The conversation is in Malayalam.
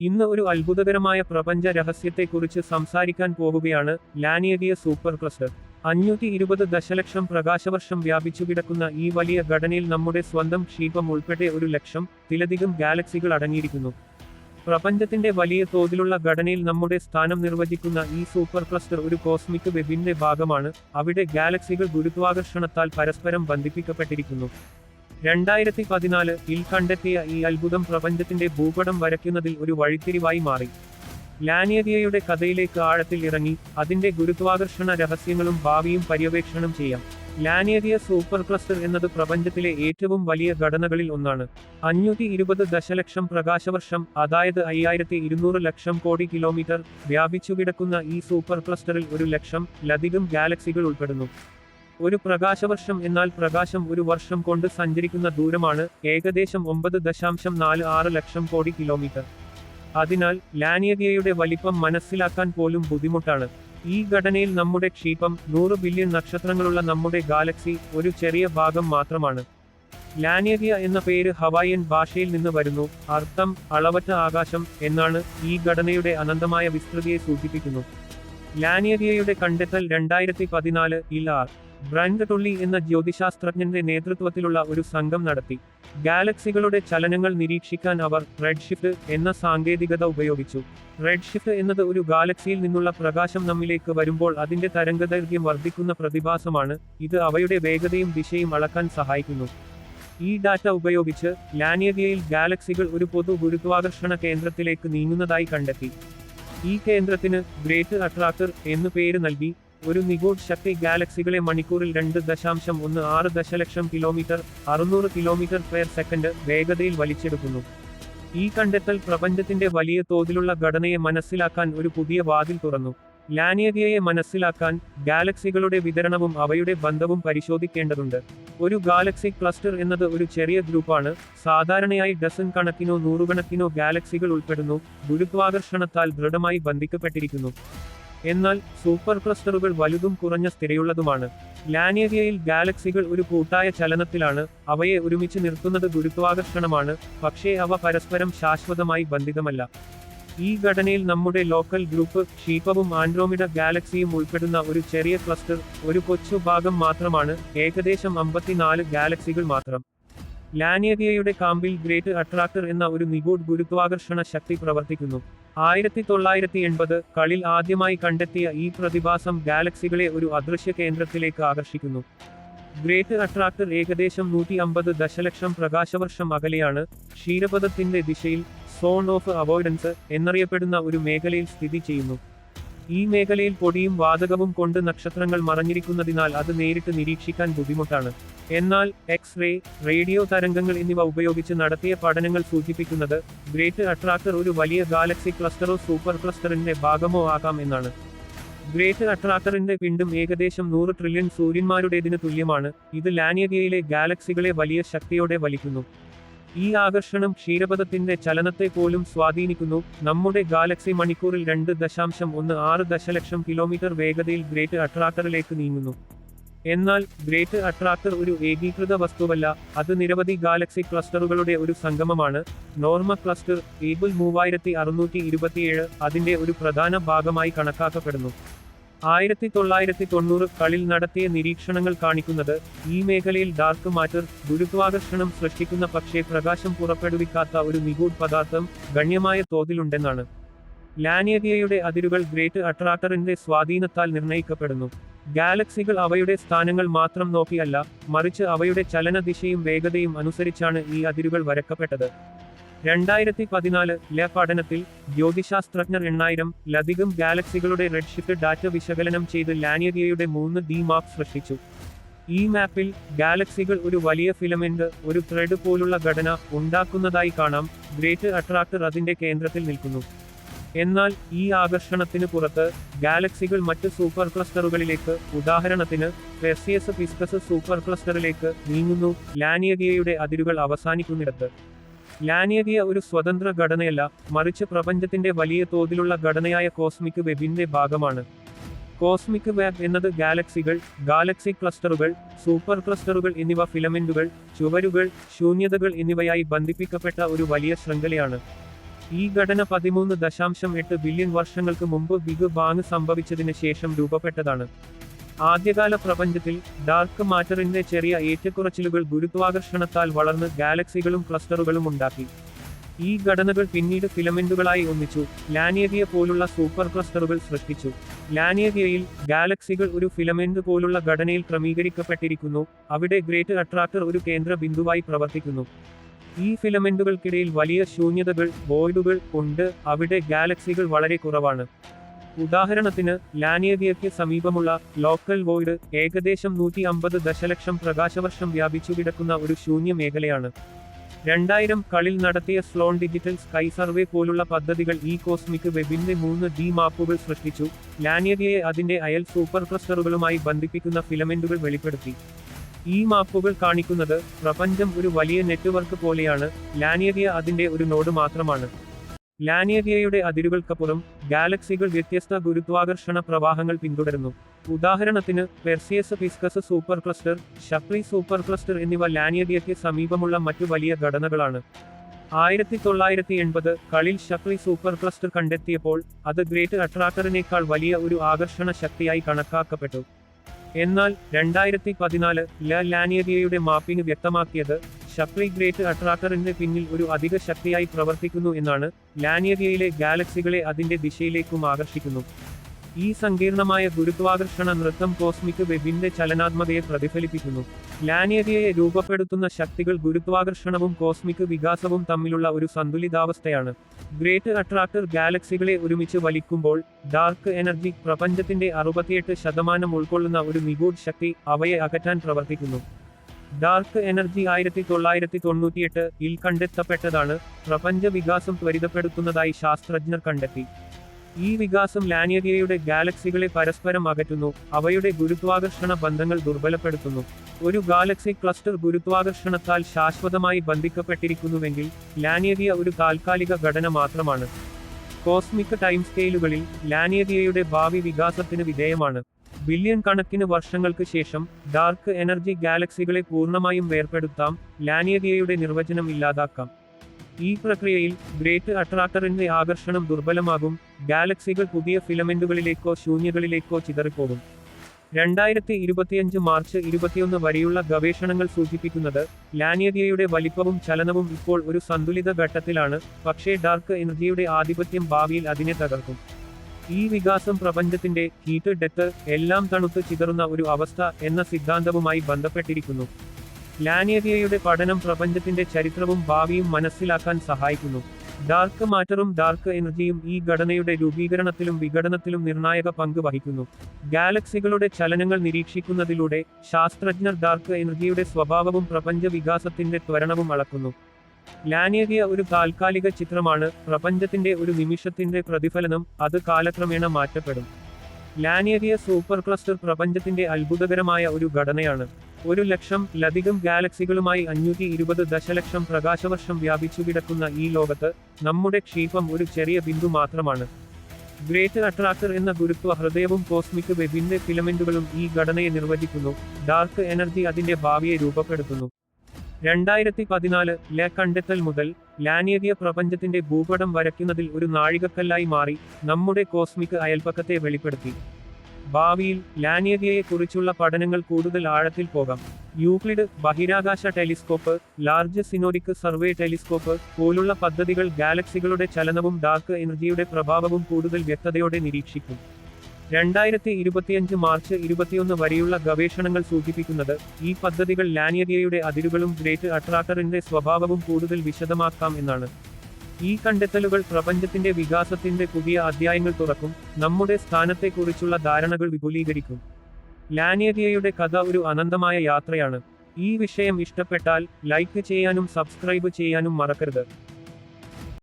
ഇന്ന് ഒരു അത്ഭുതകരമായ പ്രപഞ്ച രഹസ്യത്തെക്കുറിച്ച് സംസാരിക്കാൻ പോകുകയാണ് ലാനിയകിയ സൂപ്പർ ക്ലസ്റ്റർ. അഞ്ഞൂറ്റി ഇരുപത് ദശലക്ഷം പ്രകാശവർഷം വ്യാപിച്ചു കിടക്കുന്ന ഈ വലിയ ഘടനയിൽ നമ്മുടെ സ്വന്തം ക്ഷീപം ഉൾപ്പെടെ ഒരു ലക്ഷം തിലധികം ഗാലക്സികൾ അടങ്ങിയിരിക്കുന്നു. പ്രപഞ്ചത്തിന്റെ വലിയ തോതിലുള്ള ഘടനയിൽ നമ്മുടെ സ്ഥാനം നിർവചിക്കുന്ന ഈ സൂപ്പർ ക്ലസ്റ്റർ ഒരു കോസ്മിക് വെബിന്റെ ഭാഗമാണ്. അവിടെ ഗാലക്സികൾ ഗുരുത്വാകർഷണത്താൽ പരസ്പരം ബന്ധിപ്പിക്കപ്പെട്ടിരിക്കുന്നു. രണ്ടായിരത്തി പതിനാല് ഇൽ കണ്ടെത്തിയ ഈ അത്ഭുതം പ്രപഞ്ചത്തിന്റെ ഭൂപടം വരയ്ക്കുന്നതിൽ ഒരു വഴിത്തിരിവായി മാറി. ലാനിയതിയയുടെ കഥയിലേക്ക് ആഴത്തിൽ ഇറങ്ങി അതിന്റെ ഗുരുത്വാകർഷണ രഹസ്യങ്ങളും ഭാവിയും പര്യവേക്ഷണം ചെയ്യാം. ലാനിയതിയ സൂപ്പർ ക്ലസ്റ്റർ എന്നത് പ്രപഞ്ചത്തിലെ ഏറ്റവും വലിയ ഘടനകളിൽ ഒന്നാണ്. അഞ്ഞൂറ്റി ഇരുപത് ദശലക്ഷം പ്രകാശവർഷം അതായത് അയ്യായിരത്തി ഇരുന്നൂറ് ലക്ഷം കോടി കിലോമീറ്റർ വ്യാപിച്ചു കിടക്കുന്ന ഈ സൂപ്പർ ക്ലസ്റ്ററിൽ ഒരു ലക്ഷം ലധികം ഗാലക്സികൾ ഉൾപ്പെടുന്നു. ഒരു പ്രകാശവർഷം എന്നാൽ പ്രകാശം ഒരു വർഷം കൊണ്ട് സഞ്ചരിക്കുന്ന ദൂരമാണ് ഏകദേശം ഒമ്പത് ദശാംശം നാല് ആറ് ലക്ഷം കോടി കിലോമീറ്റർ. അതിനാൽ ലാനിയഗിയയുടെ വലിപ്പം മനസ്സിലാക്കാൻ പോലും ബുദ്ധിമുട്ടാണ്. ഈ ഘടനയിൽ നമ്മുടെ ക്ഷീപം നൂറ് ബില്യൺ നക്ഷത്രങ്ങളുള്ള നമ്മുടെ ഗാലക്സി ഒരു ചെറിയ ഭാഗം മാത്രമാണ്. ലാനിയഗിയ എന്ന പേര് ഹവായൻ ഭാഷയിൽ നിന്ന് വരുന്നു അർത്ഥം അളവറ്റ ആകാശം എന്നാണ് ഈ ഘടനയുടെ അനന്തമായ വിസ്തൃതിയെ സൂചിപ്പിക്കുന്നു. ലാനിയഗിയയുടെ കണ്ടെത്തൽ രണ്ടായിരത്തി പതിനാല് ഇൽ ആർ. ബ്രാൻഡ് ടൊള്ളി എന്ന ജ്യോതിശാസ്ത്രജ്ഞന്റെ നേതൃത്വത്തിലുള്ള ഒരു സംഘം നടത്തി. ഗാലക്സികളുടെ ചലനങ്ങൾ നിരീക്ഷിക്കാൻ അവർ റെഡ്ഷിഫ്റ്റ് എന്ന സാങ്കേതികത ഉപയോഗിച്ചു. റെഡ്ഷിഫ്റ്റ് എന്നത് ഒരു ഗാലക്സിയിൽ നിന്നുള്ള പ്രകാശം നമ്മിലേക്ക് വരുമ്പോൾ അതിന്റെ തരംഗദൈർഘ്യം വർദ്ധിക്കുന്ന പ്രതിഭാസമാണ്. ഇത് അവയുടെ വേഗതയും ദിശയും അളക്കാൻ സഹായിക്കുന്നു. ഈ ഡാറ്റ ഉപയോഗിച്ച് ലാനിയതിയയിൽ ഗാലക്സികൾ ഒരു പൊതു ഗുരുത്വാകർഷണ കേന്ദ്രത്തിലേക്ക് നീങ്ങുന്നതായി കണ്ടെത്തി. ഈ കേന്ദ്രത്തിന് ഗ്രേറ്റ് അട്രാക്ടർ എന്നു പേര് നൽകി. ഒരു നിഗൂഢ് ശക്തി ഗാലക്സികളെ മണിക്കൂറിൽ രണ്ട് ദശാംശം ഒന്ന് ആറ് ദശലക്ഷം കിലോമീറ്റർ അറുന്നൂറ് കിലോമീറ്റർ പെർ സെക്കൻഡ് വേഗതയിൽ വലിച്ചെടുക്കുന്നു. ഈ കണ്ടെത്തൽ പ്രപഞ്ചത്തിന്റെ വലിയ തോതിലുള്ള ഘടനയെ മനസ്സിലാക്കാൻ ഒരു പുതിയ വാതിൽ തുറന്നു. ലാനിയതിയയെ മനസ്സിലാക്കാൻ ഗാലക്സികളുടെ വിതരണവും അവയുടെ ബന്ധവും പരിശോധിക്കേണ്ടതുണ്ട്. ഒരു ഗാലക്സി ക്ലസ്റ്റർ എന്നത് ഒരു ചെറിയ ഗ്രൂപ്പാണ്. സാധാരണയായി ഡസൻ കണക്കിനോ നൂറുകണക്കിനോ ഗാലക്സികൾ ഉൾപ്പെടുന്നു. ഗുരുത്വാകർഷണത്താൽ ദൃഢമായി ബന്ധിക്കപ്പെട്ടിരിക്കുന്നു. എന്നാൽ സൂപ്പർ ക്ലസ്റ്ററുകൾ വലുതും കുറഞ്ഞ സ്ഥിരയുള്ളതുമാണ്. ലാനേരിയയിൽ ഗാലക്സികൾ ഒരു കൂട്ടായ ചലനത്തിലാണ് അവയെ ഒരുമിച്ച് നിർത്തുന്നത് ഗുരുത്വാകർഷണമാണ് പക്ഷേ അവ പരസ്പരം ശാശ്വതമായി ബന്ധിതമല്ല. ഈ ഘടനയിൽ നമ്മുടെ ലോക്കൽ ഗ്രൂപ്പ് ക്ഷീപവും ആൻഡ്രോമിഡ ഗാലക്സിയും ഉൾപ്പെടുന്ന ഒരു ചെറിയ ക്ലസ്റ്റർ ഒരു കൊച്ചു ഭാഗം മാത്രമാണ് ഏകദേശം അമ്പത്തിനാല് ഗാലക്സികൾ മാത്രം. ലാനേരിയയുടെ കാമ്പിൽ ഗ്രേറ്റ് അട്രാക്ടർ എന്ന ഒരു നിഗൂഢ് ഗുരുത്വാകർഷണ ശക്തി പ്രവർത്തിക്കുന്നു. ആയിരത്തി തൊള്ളായിരത്തി എൺപത് കളിൽ ആദ്യമായി കണ്ടെത്തിയ ഈ പ്രതിഭാസം ഗാലക്സികളെ ഒരു അദൃശ്യ കേന്ദ്രത്തിലേക്ക് ആകർഷിക്കുന്നു. ഗ്രേറ്റ് അട്രാക്ടർ ഏകദേശം നൂറ്റി അമ്പത് ദശലക്ഷം പ്രകാശവർഷം അകലെയാണ് ക്ഷീരപഥത്തിന്റെ ദിശയിൽ സോൺ ഓഫ് അവോയ്ഡൻസ് എന്നറിയപ്പെടുന്ന ഒരു മേഖലയിൽ സ്ഥിതി ചെയ്യുന്നു. ഈ മേഖലയിൽ പൊടിയും വാതകവും കൊണ്ട് നക്ഷത്രങ്ങൾ മറഞ്ഞിരിക്കുന്നതിനാൽ അത് നേരിട്ട് നിരീക്ഷിക്കാൻ ബുദ്ധിമുട്ടാണ്. എന്നാൽ എക്സ് റേ റേഡിയോ തരംഗങ്ങൾ എന്നിവ ഉപയോഗിച്ച് നടത്തിയ പഠനങ്ങൾ സൂചിപ്പിക്കുന്നത് ഗ്രേറ്റ് അട്രാക്ടർ ഒരു വലിയ ഗാലക്സി ക്ലസ്റ്ററോ സൂപ്പർ ക്ലസ്റ്ററിന്റെ ഭാഗമോ ആകാം എന്നാണ്. ഗ്രേറ്റ് അട്രാക്ടറിന്റെ പിണ്ടും ഏകദേശം നൂറ് ട്രില്യൺ സൂര്യന്മാരുടേതിന് തുല്യമാണ്. ഇത് ലാനിയഗിയയിലെ ഗാലക്സികളെ വലിയ ശക്തിയോടെ വലിക്കുന്നു. ഈ ആകർഷണം ക്ഷീരപഥത്തിന്റെ ചലനത്തെ പോലും സ്വാധീനിക്കുന്നു. നമ്മുടെ ഗാലക്സി മണിക്കൂറിൽ രണ്ട് ദശാംശം ഒന്ന് ആറ് ദശലക്ഷം കിലോമീറ്റർ വേഗതയിൽ ഗ്രേറ്റ് അട്രാക്ടറിലേക്ക് നീങ്ങുന്നു. എന്നാൽ ഗ്രേറ്റ് അട്രാക്ടർ ഒരു ഏകീകൃത വസ്തുവല്ല അത് നിരവധി ഗാലക്സി ക്ലസ്റ്ററുകളുടെ ഒരു സംഗമമാണ്. നോർമ ക്ലസ്റ്റർ ഏബിൾ മൂവായിരത്തി അറുന്നൂറ്റി ഇരുപത്തിയേഴ് അതിന്റെ ഒരു പ്രധാന ഭാഗമായി കണക്കാക്കപ്പെടുന്നു. ആയിരത്തി തൊള്ളായിരത്തി തൊണ്ണൂറ് കളിൽ നടത്തിയ നിരീക്ഷണങ്ങൾ കാണിക്കുന്നത് ഈ മേഖലയിൽ ഡാർക്ക് മാറ്റർ ഗുരുത്വാകർഷണം സൃഷ്ടിക്കുന്ന പക്ഷേ പ്രകാശം പുറപ്പെടുവിക്കാത്ത ഒരു നിഗൂഢ് പദാർത്ഥം ഗണ്യമായ തോതിലുണ്ടെന്നാണ്. ലാനിയതിയയുടെ അതിരുകൾ ഗ്രേറ്റ് അട്രാക്ടറിന്റെ സ്വാധീനത്താൽ നിർണയിക്കപ്പെടുന്നു. ഗാലക്സികൾ അവയുടെ സ്ഥാനങ്ങൾ മാത്രം നോക്കിയല്ല മറിച്ച് അവയുടെ ചലനദിശയും വേഗതയും അനുസരിച്ചാണ് ഈ അതിരുകൾ വരക്കപ്പെട്ടത്. രണ്ടായിരത്തി പതിനാല് ലെ പഠനത്തിൽ ജ്യോതിശാസ്ത്രജ്ഞർ എണ്ണായിരം ലധികം ഗാലക്സികളുടെ റെഡ്ഷിഫ്റ്റ് ഡാറ്റ വിശകലനം ചെയ്ത് ലാനിയറിയയുടെ മൂന്ന് ഡി മാപ്പ് സൃഷ്ടിച്ചു. ഈ മാപ്പിൽ ഗാലക്സികൾ ഒരു വലിയ ഫിലമെന്റ് ഒരു ത്രെഡ് പോലുള്ള ഘടന ഉണ്ടാക്കുന്നതായി കാണാം. ഗ്രേറ്റ് അട്രാക്ടർ അതിന്റെ കേന്ദ്രത്തിൽ നിൽക്കുന്നു. എന്നാൽ ഈ ആകർഷണത്തിന് പുറത്ത് ഗാലക്സികൾ മറ്റ് സൂപ്പർ ക്ലസ്റ്ററുകളിലേക്ക് ഉദാഹരണത്തിന് പെർസിയസ് പിസ്കസ് സൂപ്പർ ക്ലസ്റ്ററിലേക്ക് നീങ്ങുന്നു. ലാനിയഗിയയുടെ അതിരുകൾ അവസാനിക്കുന്നിടത്ത്. ലാനിയഗിയ ഒരു സ്വതന്ത്ര ഘടനയല്ല മറിച്ച് പ്രപഞ്ചത്തിന്റെ വലിയ തോതിലുള്ള ഘടനയായ കോസ്മിക് വെബിന്റെ ഭാഗമാണ്. കോസ്മിക് വെബ് എന്നത് ഗാലക്സികൾ ഗാലക്സി ക്ലസ്റ്ററുകൾ സൂപ്പർ ക്ലസ്റ്ററുകൾ എന്നിവ ഫിലമെന്റുകൾ ചുവരുകൾ ശൂന്യതകൾ എന്നിവയായി ബന്ധിപ്പിക്കപ്പെട്ട ഒരു വലിയ ശൃംഖലയാണ്. ഈ ഘടന പതിമൂന്ന് ദശാംശം എട്ട് ബില്യൺ വർഷങ്ങൾക്ക് മുമ്പ് ബിഗ് ബാങ് സംഭവിച്ചതിന് ശേഷം രൂപപ്പെട്ടതാണ്. ആദ്യകാല പ്രപഞ്ചത്തിൽ ഡാർക്ക് മാറ്ററിന്റെ ചെറിയ ഏറ്റക്കുറച്ചിലുകൾ ഗുരുത്വാകർഷണത്താൽ വളർന്ന് ഗാലക്സികളും ക്ലസ്റ്ററുകളും ഉണ്ടാക്കി. ഈ ഘടനകൾ പിന്നീട് ഫിലമെന്റുകളായി ഒന്നിച്ചു. ലാനിയകിയ പോലുള്ള സൂപ്പർ ക്ലസ്റ്ററുകൾ സൃഷ്ടിച്ചു. ലാനിയകിയയിൽ ഗാലക്സികൾ ഒരു ഫിലമെന്റ് പോലുള്ള ഘടനയിൽ ക്രമീകരിക്കപ്പെട്ടിരിക്കുന്നു. അവിടെ ഗ്രേറ്റ് അട്രാക്ടർ ഒരു കേന്ദ്ര ബിന്ദുവായി പ്രവർത്തിക്കുന്നു. ഈ ഫിലമെന്റുകൾക്കിടയിൽ വലിയ ശൂന്യതകൾ വോയിഡുകൾ ഉണ്ട്. അവിടെ ഗാലക്സികൾ വളരെ കുറവാണ്. ഉദാഹരണത്തിന് ലാനിയവിയയ്ക്ക് സമീപമുള്ള ലോക്കൽ വോയിഡ് ഏകദേശം നൂറ്റി അമ്പത് ദശലക്ഷം പ്രകാശവർഷം വ്യാപിച്ചു കിടക്കുന്ന ഒരു ശൂന്യ മേഖലയാണ്. രണ്ടായിരം കളിൽ നടത്തിയ സ്ലോൺ ഡിജിറ്റൽ സ്കൈ സർവേ പോലുള്ള പദ്ധതികൾ ഈ കോസ്മിക് വെബിന്റെ മൂന്ന് ഡി മാപ്പുകൾ സൃഷ്ടിച്ചു. ലാനിയകിയെ അതിന്റെ അയൽ സൂപ്പർ ക്ലസ്റ്ററുകളുമായി ബന്ധിപ്പിക്കുന്ന ഫിലമെന്റുകൾ വെളിപ്പെടുത്തി. ഈ മാപ്പുകൾ കാണിക്കുന്നത് പ്രപഞ്ചം ഒരു വലിയ നെറ്റ്വർക്ക് പോലെയാണ്. ലാനിയറിയ അതിന്റെ ഒരു നോഡ് മാത്രമാണ്. ലാനിയറിയയുടെ അതിരുകൾക്കപ്പുറം ഗാലക്സികൾ വ്യത്യസ്ത ഗുരുത്വാകർഷണ പ്രവാഹങ്ങൾ പിന്തുടരുന്നു. ഉദാഹരണത്തിന് Perseus Pisces super cluster Shapley super cluster എന്നിവ ലാനിയറിയയ്ക്ക് സമീപമുള്ള മറ്റു വലിയ ഘടനകളാണ്. ആയിരത്തി തൊള്ളായിരത്തി എൺപത് കളിൽ ഷപ്രി സൂപ്പർ ക്ലസ്റ്റർ കണ്ടെത്തിയപ്പോൾ അത് ഗ്രേറ്റ് അട്രാക്ടറിനേക്കാൾ വലിയ ഒരു ആകർഷണ ശക്തിയായി കണക്കാക്കപ്പെട്ടു. എന്നാൽ രണ്ടായിരത്തി പതിനാല് ല ലാനിയറിയയുടെ മാപ്പിംഗ് വ്യക്തമാക്കിയത് ഷപ്രി ഗ്രേറ്റ് അട്രാക്ടറിന്റെ പിന്നിൽ ഒരു അധിക ശക്തിയായി പ്രവർത്തിക്കുന്നു എന്നാണ് ലാനിയറിയയിലെ ഗാലക്സികളെ അതിന്റെ ദിശയിലേക്കും ആകർഷിക്കുന്നു. ഈ സങ്കീർണമായ ഗുരുത്വാകർഷണ നൃത്തം കോസ്മിക് വെബിന്റെ ചലനാത്മകയെ പ്രതിഫലിപ്പിക്കുന്നു. ലാനിയകിയയെ രൂപപ്പെടുത്തുന്ന ശക്തികൾ ഗുരുത്വാകർഷണവും കോസ്മിക് വികാസവും തമ്മിലുള്ള ഒരു സന്തുലിതാവസ്ഥയാണ്. ഗ്രേറ്റ് അട്രാക്ടർ ഗാലക്സികളെ ഒരുമിച്ച് വലിക്കുമ്പോൾ ഡാർക്ക് എനർജി പ്രപഞ്ചത്തിന്റെ അറുപത്തിയെട്ട് ശതമാനം ഉൾക്കൊള്ളുന്ന ഒരു നിഗൂഢ ശക്തി അവയെ അകറ്റാൻ പ്രവർത്തിക്കുന്നു. ഡാർക്ക് എനർജി ആയിരത്തി തൊള്ളായിരത്തി തൊണ്ണൂറ്റിയെട്ട് ഇൽ കണ്ടെത്തപ്പെട്ടതാണ്. പ്രപഞ്ച വികാസം ത്വരിതപ്പെടുത്തുന്നതായി ശാസ്ത്രജ്ഞർ കണ്ടെത്തി. ഈ വികാസം ലാനിയകിയയുടെ ഗാലക്സികളെ പരസ്പരം അകറ്റുന്നു അവയുടെ ഗുരുത്വാകർഷണ ബന്ധങ്ങൾ ദുർബലപ്പെടുത്തുന്നു. ഒരു ഗാലക്സി ക്ലസ്റ്റർ ഗുരുത്വാകർഷണത്താൽ ശാശ്വതമായി ബന്ധിക്കപ്പെട്ടിരിക്കുന്നുവെങ്കിൽ ലാനിയകിയ ഒരു താൽക്കാലിക ഘടന മാത്രമാണ്. കോസ്മിക് ടൈം സ്കെയിലുകളിൽ ലാനിയകിയയുടെ ഭാവി വികാസത്തിന് വിധേയമാണ്. ബില്യൺ കണക്കിന് വർഷങ്ങൾക്ക് ശേഷം ഡാർക്ക് എനർജി ഗാലക്സികളെ പൂർണമായും വേർപെടുത്താം ലാനിയകിയയുടെ നിർവചനം ഇല്ലാതാക്കാം. ഈ പ്രക്രിയയിൽ ഗ്രേറ്റ് അട്രാക്ടറിന്റെ ആകർഷണം ദുർബലമാകും ഗാലക്സികൾ പുതിയ ഫിലമെന്റുകളിലേക്കോ ശൂന്യകളിലേക്കോ ചിതറിപ്പോകും. രണ്ടായിരത്തി ഇരുപത്തിയഞ്ച് മാർച്ച് ഇരുപത്തിയൊന്ന് വരെയുള്ള ഗവേഷണങ്ങൾ സൂചിപ്പിക്കുന്നത് ലാനിയതിയയുടെ വലിപ്പവും ചലനവും ഇപ്പോൾ ഒരു സന്തുലിത ഘട്ടത്തിലാണ് പക്ഷേ ഡാർക്ക് എനർജിയുടെ ആധിപത്യം ഭാവിയിൽ അതിനെ തകർക്കും. ഈ വികാസം പ്രപഞ്ചത്തിന്റെ ഹീറ്റ് ഡെത്ത് എല്ലാം തണുത്ത് ചിതറുന്ന ഒരു അവസ്ഥ എന്ന സിദ്ധാന്തവുമായി ബന്ധപ്പെട്ടിരിക്കുന്നു. ലാനിയതിയയുടെ പഠനം പ്രപഞ്ചത്തിന്റെ ചരിത്രവും ഭാവിയും മനസ്സിലാക്കാൻ സഹായിക്കുന്നു. ഡാർക്ക് മാറ്ററും ഡാർക്ക് എനർജിയും ഈ ഘടനയുടെ രൂപീകരണത്തിലും വിഘടനത്തിലും നിർണായക പങ്ക് വഹിക്കുന്നു. ഗാലക്സികളുടെ ചലനങ്ങൾ നിരീക്ഷിക്കുന്നതിലൂടെ ശാസ്ത്രജ്ഞർ ഡാർക്ക് എനർജിയുടെ സ്വഭാവവും പ്രപഞ്ച വികാസത്തിന്റെ ത്വരണവും അളക്കുന്നു. ലാനിയകിയ ഒരു താൽക്കാലിക ചിത്രമാണ് പ്രപഞ്ചത്തിന്റെ ഒരു നിമിഷത്തിന്റെ പ്രതിഫലനം അത് കാലക്രമേണ മാറ്റപ്പെടും. ലാനിയകിയ സൂപ്പർ ക്ലസ്റ്റർ പ്രപഞ്ചത്തിന്റെ അത്ഭുതകരമായ ഒരു ഘടനയാണ്. ഒരു ലക്ഷം ലധികം ഗാലക്സികളുമായി അഞ്ഞൂറ്റി ഇരുപത് ദശലക്ഷം പ്രകാശവർഷം വ്യാപിച്ചു കിടക്കുന്ന ഈ ലോകത്ത് നമ്മുടെ ക്ഷീപം ഒരു ചെറിയ ബിന്ദു മാത്രമാണ്. ഗ്രേറ്റ് അട്രാക്ടർ എന്ന ഗുരുത്വ ഹൃദയവും കോസ്മിക് വെബിന്റെ ഫിലമെന്റുകളും ഈ ഘടനയെ നിർവചിക്കുന്നു. ഡാർക്ക് എനർജി അതിന്റെ ഭാവിയെ രൂപപ്പെടുത്തുന്നു. രണ്ടായിരത്തി പതിനാല് ലെ കണ്ടെത്തൽ മുതൽ ലാനിയകിയ പ്രപഞ്ചത്തിന്റെ ഭൂപടം വരയ്ക്കുന്നതിൽ ഒരു നാഴികക്കല്ലായി മാറി നമ്മുടെ കോസ്മിക് അയൽപ്പക്കത്തെ വെളിപ്പെടുത്തി. ഭാവിയിൽ ലാനിയകിയയെക്കുറിച്ചുള്ള പഠനങ്ങൾ കൂടുതൽ ആഴത്തിൽ പോകാം. യൂക്ലിഡ് ബഹിരാകാശ telescope large synoptic survey telescope പോലുള്ള പദ്ധതികൾ ഗാലക്സികളുടെ ചലനവും ഡാർക്ക് എനർജിയുടെ പ്രഭാവവും കൂടുതൽ വ്യക്തതയോടെ നിരീക്ഷിക്കും. രണ്ടായിരത്തി ഇരുപത്തിയഞ്ച് മാർച്ച് ഇരുപത്തിയൊന്ന് വരെയുള്ള ഗവേഷണങ്ങൾ സൂചിപ്പിക്കുന്നത് ഈ പദ്ധതികൾ ലാനിയകിയയുടെ അതിരുകളും ഗ്രേറ്റ് അട്രാക്ടറിന്റെ സ്വഭാവവും കൂടുതൽ വിശദമാക്കാം എന്നാണ്. ഈ കണ്ടെത്തലുകൾ പ്രപഞ്ചത്തിന്റെ വികാസത്തിന്റെ പുതിയ അധ്യായങ്ങൾ തുറക്കും നമ്മുടെ സ്ഥാനത്തെക്കുറിച്ചുള്ള ധാരണകൾ വിപുലീകരിക്കും. ലാനേരിയയുടെ കഥ ഒരു അനന്തമായ യാത്രയാണ്. ഈ വിഷയം ഇഷ്ടപ്പെട്ടാൽ ലൈക്ക് ചെയ്യാനും സബ്സ്ക്രൈബ് ചെയ്യാനും മറക്കരുത്.